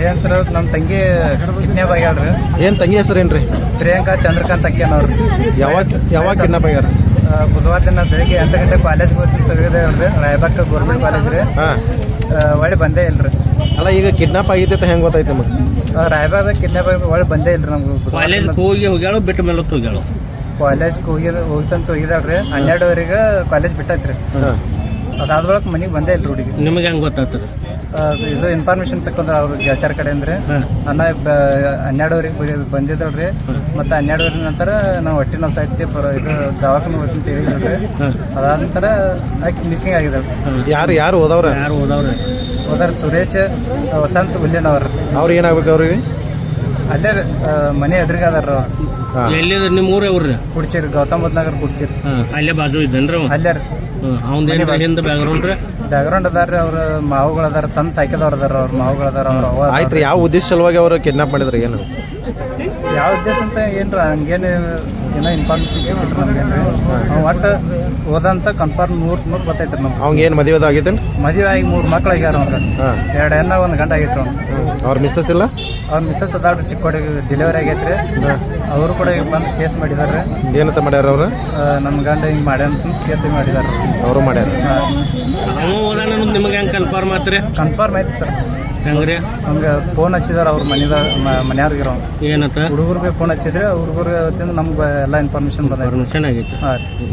ಏನಂತಾರ ನಮ್ಮ ತಂಗಿ ಕಿಡ್ನಾಪ್ ಆಗ್ಯಾಳ್ರಿ. ಏನು ತಂಗಿ ಹೆಸರೇನ್ರಿ ಪ್ರಿಯಾಂಕಾ ಚಂದ್ರಕಾಂತ್ ಅಕ್ಕೇನವ್ರು ಯಾವಾಗ ಯಾವಾಗ ಕಿಡ್ನಾಪ್ ಆಗ್ಯಾರ? ಬುಧವಾರ ದಿನ ಬೆಳಿಗ್ಗೆ ಎಂಟು ಗಂಟೆ ಕಾಲೇಜ್ ತೆಗೆದೇ ಹೇಳ್ರಿ. ರಾಯಬಾಗ್ ಗೌರ್ಮೆಂಟ್ ಕಾಲೇಜ್ ರೀ. ಒಳ್ಳೆ ಬಂದೇ ಇಲ್ರಿ. ಅಲ್ಲ ಈಗ ಕಿಡ್ನಾಪ್ ಆಗಿದೆ ಅಂತ ಹೆಂಗೆ ಗೊತ್ತಾಯ್ತು ನಮಗೆ? ರಾಯಬಾಗ್ ಕಿಡ್ನಾಪ್ ಆಗಿ ಒಳ್ಳೆ ಬಂದೇ ಇಲ್ರಿ ನಮ್ಗೆ ಕಾಲೇಜ್ ಹೋಗಿ ಹೋಗ್ಯಾಳು ಬಿಟ್ಟ ಮೇಲೆ ಹೋಗ್ಯಾಳು? ಕಾಲೇಜ್ಗೆ ಹೋಗಿದ ಹೋಗ್ತಂತ ಹೋಗಿದಾಳ್ರಿ. ಹನ್ನೆರಡುವರೆಗೆ ಕಾಲೇಜ್ ಬಿಟ್ಟೈತ್ರಿ. ಹಾಂ ಅದಾದ ಬಳಿಕ ಮನೆಗೆ ಬಂದೇ ಇಲ್ರಿ ಹುಡುಗಿ. ನಿಮಗೆ ಹೆಂಗೆ ಗೊತ್ತಾಗ್ತದೆ ಆ, ಇದು ಇನ್ಫಾರ್ಮೇಶನ್ ತಕೊಂಡ್ರೆ ಅವ್ರ ಗೆಳತಿಯರ ಕಡೆ ಅಂದ್ರೆ ಅನ್ನ ಬ- ಹನ್ನೆರಡುವರೆಗೆ ಬಂದಿದ್ದವ್ರಿ ಮತ್ತು ಹನ್ನೆರಡುವರೆ ನಂತರ ನಾವು ಹೊಟ್ಟಿನ ಸಾಹಿತ್ಯ ಪರ ಇದು ದವಾಖಾನೆ ಹೋಗ್ತೀನಿ ಅಂತ ಹೇಳಿದ್ರಿ. ಹಾಂ. ಅದಾದ ನಂತರ ಆಕೆ ಮಿಸ್ಸಿಂಗ್ ಆಗಿದೆ ಯಾರು ಯಾರು ಹೋದವ್ರ ಯಾರು ಓದವ್ರ? ಓದಾರ ಸುರೇಶ್ ವಸಂತ್ ಉಲ್ಲೇನವ್ರ ಅವ್ರು ಏನಾಗ್ಬೇಕು ಅವ್ರಿಗೆ? ಅಲ್ಲೇ ರೀ, ಮನೆ ಎದುರಿಗೆ ಅದಾರ ಅವ್ರು. ನಿಮ್ಮ ಊರೇ ಊರ್ರಿ? ಕುಡ್ಚಿರಿ ಗೌತಮ್ ಬುದ್ಧ ನಗರ್ ಕುಡ್ಚಿರಿ. ಅಲ್ಲೇ ಬಾಜು ಇದ್ದನ್ರಿ ಅಲ್ಲೇ ಅವ್ನ ಏನ್ರಿ ಹಿಂದೆ ಬ್ಯಾಗ್ರೌಂಡ್ ರೀ? ಬ್ಯಾಕ್ಗ್ರೌಂಡ್ ಅದಾರ ರೀ ಅವ್ರ ಮಾವುಗಳು ಅದಾರ ತಂದು ಸಾಯ್ಕದವ್ರು ಅದಾರ ಅವ್ರ ಮಾವುಗಳು ಅದಾರ ಅವ್ರ ಆಯ್ತು ರೀ ಯಾವ ಉದ್ದೇಶ ಸಲುವಾಗಿ ಅವರು ಕಿಡ್ನಾಪ್ ಮಾಡಿದ್ರಿ ಏನು? ಯಾವ ಉದ್ದೇಶ ಅಂತ ಏನ್ರ ಹಂಗೇನು ಏನೋ ಇನ್ಫಾರ್ಮೇಶನ್ ಸಿಕ್ಕಿಟ್ರಿ ಅವ್ನು ಒಟ್ಟು ಓದಂತ ಕನ್ಫರ್ಮ್ ನೂರು ನೂರ್ ಗೊತ್ತೈತ್ರಿ ನಮ್ಗೆ. ಅವ್ನ್ ಏನು ಮದುವೆ ಆಗೈತೇನು ಮದುವೆ ಆಗಿ ಮೂರು ಮಕ್ಳು ಆಗ್ಯಾರ ಅವ್ರಿಗೆ ಹಾಂ. ಎರಡು ಹೆಣ್ಣ ಒಂದು ಗಂಡ ಆಗೈತ್ರಿ ಅವ್ನು ಅವ್ರ ಮಿಸ್ಸಸ್ ಇಲ್ಲ? ಅವ್ರ ಮಿಸ್ಸಸ್ ಅದಾಳ್ರಿ ಚಿಕ್ಕೋಡಿಗೆ ಡೆಲಿವರಿ ಆಗೈತ್ರಿ. ಅವರು ಕೂಡ ಈಗ ಬಂದು ಕೇಸ್ ಮಾಡಿದಾರೆ ಏನಂತ ಮಾಡ್ಯಾರ ಅವ್ರು? ನಮ್ಮ ಗಂಡ ಹಿಂಗೆ ಮಾಡ್ಯಾನ ಕೇಸ್ ಮಾಡಿದಾರೆ ಅವರು ಮಾಡ್ಯಾರ? ನಿಮ್ಗೆ ಹೆಂಗೆ ಕನ್ಫರ್ಮ್ ಆತ್ರಿ? ಕನ್ಫರ್ಮ್ ಐತಿ ಸರ್. ಹೆಂಗ್ರಿ? ಹಂಗೆ ಫೋನ್ ಹಚ್ಚಿದಾರೆ ಅವ್ರ ಮನೆದ ಮನೆಯವ್ರಿಗೆ ಏನಂತ ಹುಡುಗರಿಗೆ ಫೋನ್ ಹಚ್ಚಿದ್ರೆ ಹುಡುಗರು ನಮ್ಗೆ ಎಲ್ಲ ಇನ್ಫಾರ್ಮೇಶನ್ ಬಂದೈತೆ ಪರ್ಮಿಷನ್ ಆಗೈತಿ ಹಾಂ.